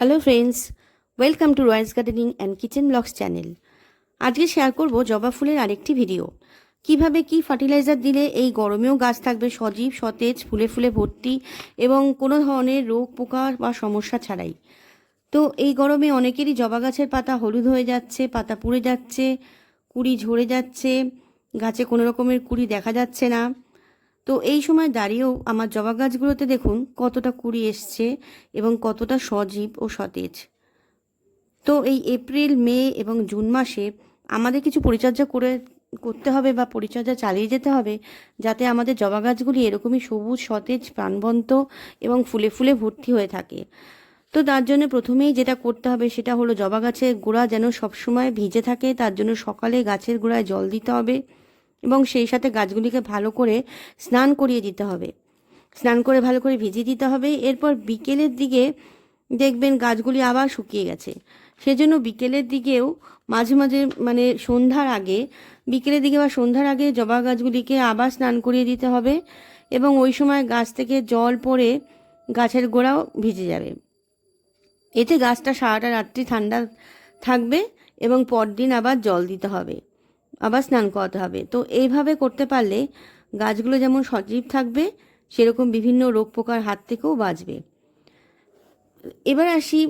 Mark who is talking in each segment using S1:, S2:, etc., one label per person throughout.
S1: Hello friends welcome to royals gardening and kitchen blogs channel আজকে share করব জবা ফুলের আরেকটি ভিডিও কীভাবে কি ফার্টিলাইজার দিলে এই গরমেও গাছ থাকবে সজীব, সতেজ, ফুলে ফুলে ভর্তি এবং কোনো ধরনের রোগ পোকা বা সমস্যা ছাড়াই। তো এই গরমে অনেকেরই জবা গাছের পাতা হলুদ হয়ে যাচ্ছে, পাতা পুড়ে যাচ্ছে, কুড়ি ঝরে যাচ্ছে, গাছে কোনো রকমের কুড়ি দেখা যাচ্ছে না। তো এই সময় দাঁড়িয়েও আমার জবা গাছগুলোতে দেখুন কতটা কুড়ি এসছে এবং কতটা সজীব ও সতেজ। তো এই এপ্রিল, মে এবং জুন মাসে আমাদের কিছু পরিচর্যা করে, করতে হবে বা পরিচর্যা চালিয়ে যেতে হবে যাতে আমাদের জবা গাছগুলি এরকমই সবুজ, সতেজ, প্রাণবন্ত এবং ফুলে ফুলে ভর্তি হয়ে থাকে। তো তার জন্য প্রথমেই যেটা করতে হবে সেটা হলো জবা গাছের গোড়া যেন সবসময় ভিজে থাকে, তার জন্য সকালে গাছের গোড়ায় জল দিতে হবে। এবং সেই সাথে গাছগুলিকে ভালো করে স্নান করিয়ে দিতে হবে। স্নান করে ভালো করে ভিজিয়ে দিতে হবে। এরপর বিকেলের দিকে দেখবেন গাছগুলি আবার শুকিয়ে গেছে। সেজন্য বিকেলের দিকেও মাঝে মাঝে মানে সন্ধ্যার আগে, বিকেলের দিকে বা সন্ধ্যার আগে জবা গাছগুলিকে আবার স্নান করিয়ে দিতে হবে এবং ওই সময় গাছ থেকে জল পড়ে গাছের গোড়াও ভিজে যাবে। এতে গাছটা সারাটা রাত্রি ঠান্ডা থাকবে এবং পরদিন আবার জল দিতে হবে। আবার স্নান করাতে হবে। তো এইভাবে করতে পারলে গাছগুলো যেমন সজীব থাকবে, সেরকম বিভিন্ন রোগ পোকার হাত থেকেও বাঁচবে। এবার আসি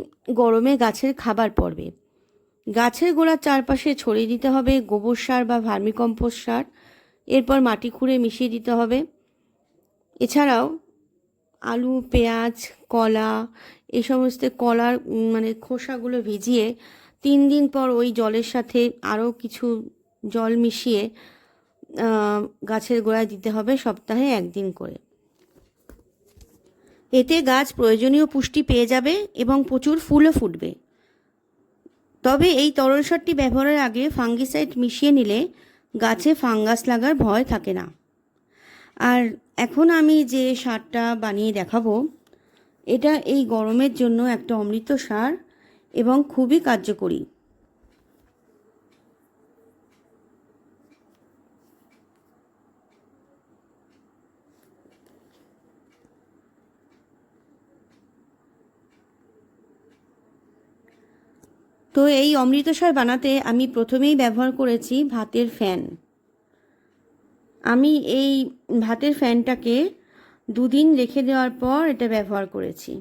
S1: গরমে গাছের খাবার পর্বে। গাছের গোড়ার চারপাশে ছড়িয়ে দিতে হবে গোবর সার বা ভার্মিকম্পোস্ট সার, এরপর মাটি খুঁড়ে মিশিয়ে দিতে হবে। এছাড়াও আলু, পেঁয়াজ, কলা, এই সমস্ত কলার মানে খোসাগুলো ভিজিয়ে তিন দিন পর ওই জলের সাথে আরও কিছু জল মিশিয়ে গাছের গোড়ায় দিতে হবে সপ্তাহে একদিন করে। এতে গাছ প্রয়োজনীয় পুষ্টি পেয়ে যাবে এবং প্রচুর ফুলও ফুটবে। তবে এই তরল সারটি ব্যবহারের আগে ফাঙ্গিসাইড মিশিয়ে নিলে গাছে ফাঙ্গাস লাগার ভয় থাকে না। আর এখন আমি যে সারটা বানিয়ে দেখাবো, এটা এই গরমের জন্য একটা অমৃত সার এবং খুবই কার্যকরী। তো এই অমৃতসর বানাতে আমি প্রথমেই ব্যবহার করেছি ভাতের ফ্যান। আমি এই ভাতের ফ্যানটাকে দুদিন রেখে দেওয়ার পর এটা ব্যবহার করেছি।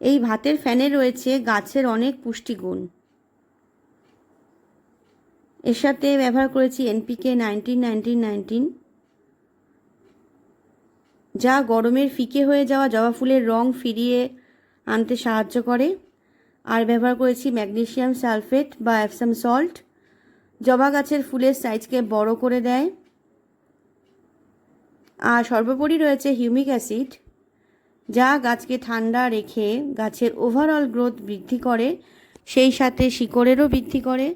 S1: এই ভাতের ফ্যানে রয়েছে গাছের অনেক পুষ্টিগুণ। এর সাথে ব্যবহার করেছি এনপিকে নাইনটিন নাইনটিন নাইনটিন। যা গরমের ফিকে হয়ে যাওয়া জবা ফুলের রং ফিরিয়ে আনতে সাহায্য করে। আর ব্যবহার করেছি ম্যাগনেসিয়াম সালফেট বা অ্যাপসাম সল্ট। জবা গাছের ফুলের সাইজকে বড় করে দেয়। আর সর্বোপরি রয়েছে হিউমিক অ্যাসিড, যা গাছকে ঠান্ডা রেখে গাছের ওভারঅল গ্রোথ বৃদ্ধি করে, সেই সাথে শিকড়েরও বৃদ্ধি করে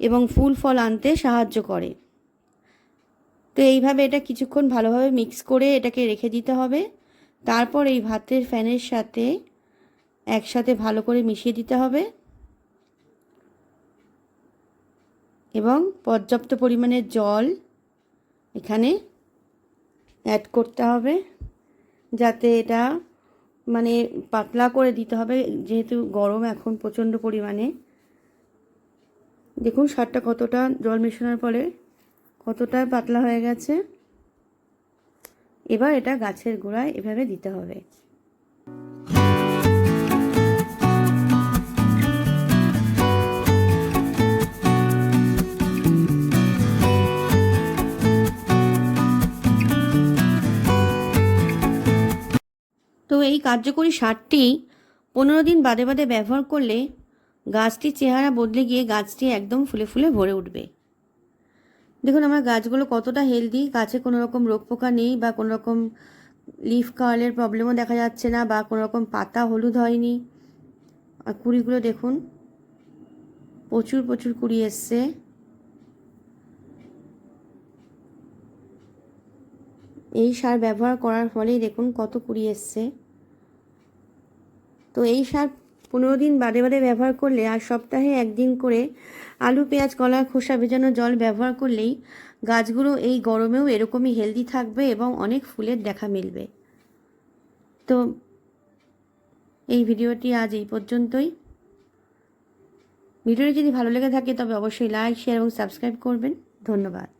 S1: এবং ফুল ফল আনতে সাহায্য করে। তো এইভাবে এটা কিছুক্ষণ ভালোভাবে মিক্স করে এটাকে রেখে দিতে হবে। তারপর এই ভাতের ফ্যানের সাথে একসাথে ভালো করে মিশিয়ে দিতে হবে। এবং পর্যাপ্ত পরিমাণে জল এখানে অ্যাড করতে হবে। যাতে এটা মানে পাতলা করে দিতে হবে, যেহেতু গরম এখন প্রচণ্ড পরিমাণে। দেখুন সারটা কতটা জল মেশানোর পরে কতটা পাতলা হয়ে গেছে। এবার এটা গাছের গোড়ায় এভাবে দিতে হবে। এই কার্যকরী সারটি পনেরো দিন বাদে বাদে ব্যবহার করলে গাছটির চেহারা বদলে গিয়ে গাছটি একদম ফুলে ফুলে ভরে উঠবে। দেখুন, আমার গাছগুলো কতটা হেলদি গাছে কোনো রকম রোগ পোকা নেই বা কোনো রকম লিফ কার্লের প্রবলেমও দেখা যাচ্ছে না বা কোনো রকম পাতা হলুদ হয়নি। আর কুড়িগুলো দেখুন, প্রচুর প্রচুর কুড়ি এসছে। এই সার ব্যবহার করার ফলেই দেখুন কত কুড়ি এসছে। তো এই সার পনেরো দিন বাদে বাদে ব্যবহার করলে আর সপ্তাহে একদিন করে আলু, পেঁয়াজ কলার খোসা ভেজানো জল ব্যবহার করলেই গাছগুলো এই গরমেও এরকমই হেলদি থাকবে এবং অনেক ফুলের দেখা মিলবে। তো এই ভিডিওটি আজ এই পর্যন্তই। ভিডিওটি যদি ভালো লেগে থাকে তবে অবশ্যই লাইক শেয়ার এবং সাবস্ক্রাইব করবেন। ধন্যবাদ।